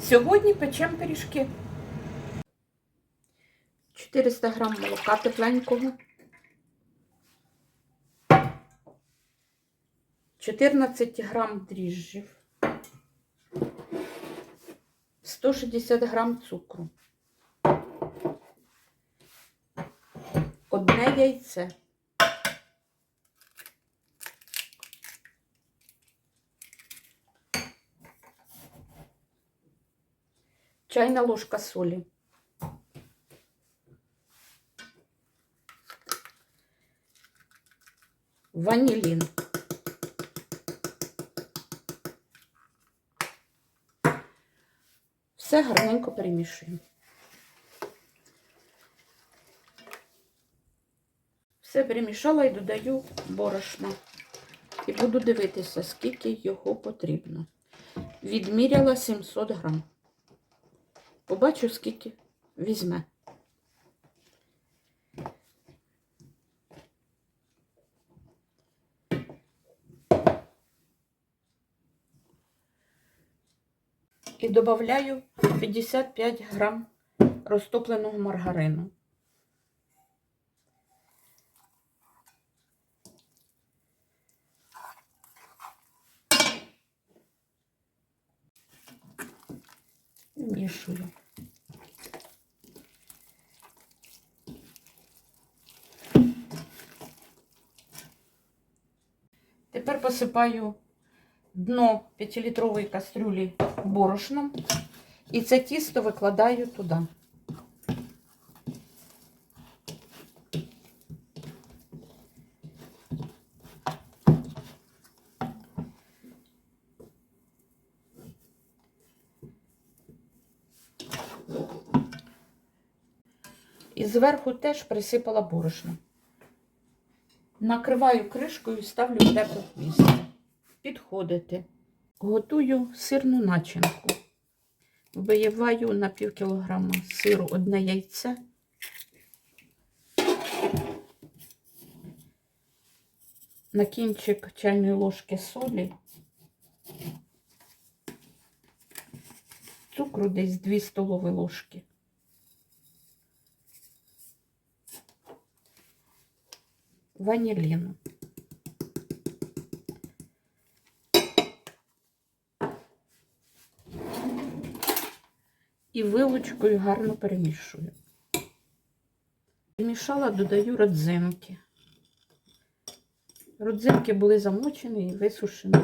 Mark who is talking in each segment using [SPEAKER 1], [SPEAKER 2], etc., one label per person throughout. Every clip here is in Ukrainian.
[SPEAKER 1] Сьогодні печемо пиріжки. 400 грам молока тепленького. 14 грам дріжджів. 160 грам цукру. Одне яйце. Чайна ложка солі. Ванілін. Все гарненько перемішуємо. Все перемішала і додаю борошно. І буду дивитися, скільки його потрібно. Відміряла 700 грам. Побачу, скільки візьме. І додаю 55 грам розтопленого маргарину. Вмішую. Тепер посипаю дно 5-літрової кастрюлі борошном і це тісто викладаю туди. І зверху теж присипала борошно. Накриваю кришкою і ставлю в тепле місце. Підходити. Готую сирну начинку. Вбиваю на пів кілограма сиру одне яйце. На кінчик чайної ложки солі. Цукру десь 2 столові ложки. Ваніліну. І вилочкою гарно перемішую. Перемішала, додаю родзинки. Родзинки були замочені і висушені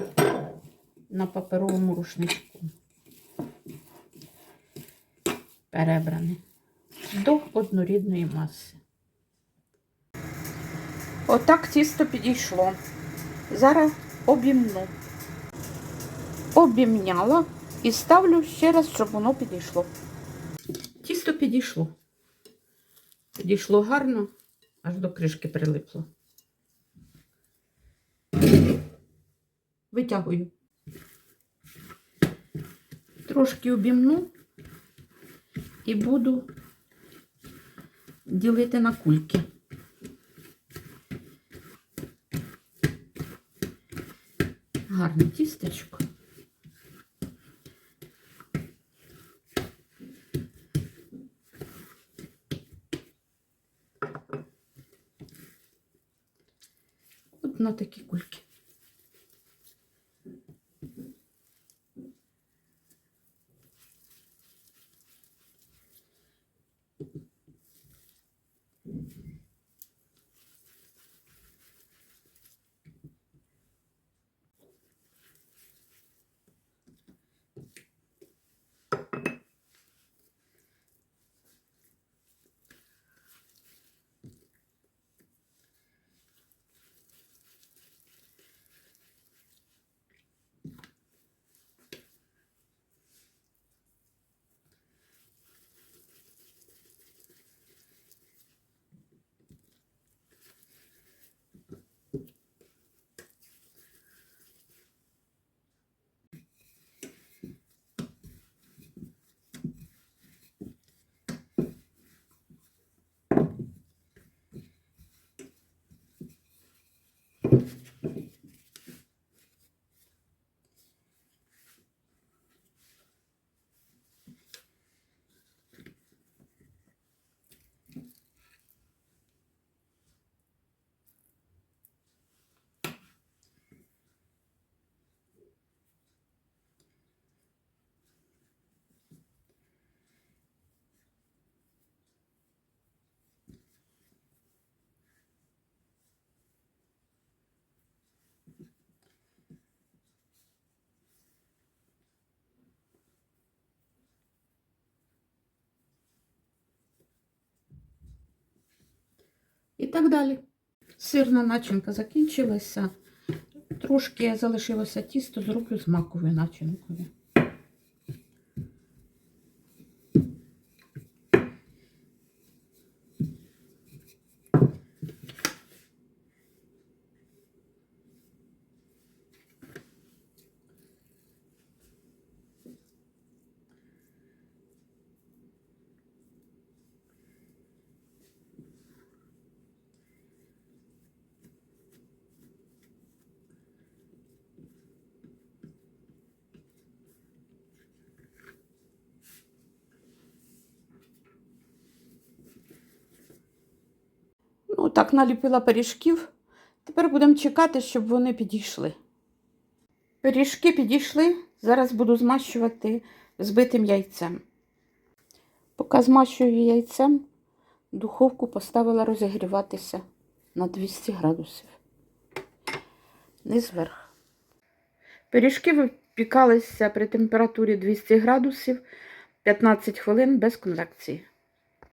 [SPEAKER 1] на паперовому рушничку. Перебрані до однорідної маси. Отак тісто підійшло. Зараз обімну. Обімняла і ставлю ще раз, щоб воно підійшло. Тісто підійшло. Підійшло гарно, аж до кришки прилипло. Витягую. Трошки обімну і буду ділити на кульки. гарне тістечко. От на такі кульки. І так далі. Сирна начинка закінчилася. Трошки залишилося тісто, зроблю з маковою начинкою. Так наліпила пиріжків. Тепер будемо чекати, щоб вони підійшли. Пиріжки підійшли. Зараз буду змащувати збитим яйцем. Поки змащую яйцем, духовку поставила розігріватися на 200 градусів. Низ вверх. Пиріжки випікалися при температурі 200 градусів 15 хвилин без конвекції.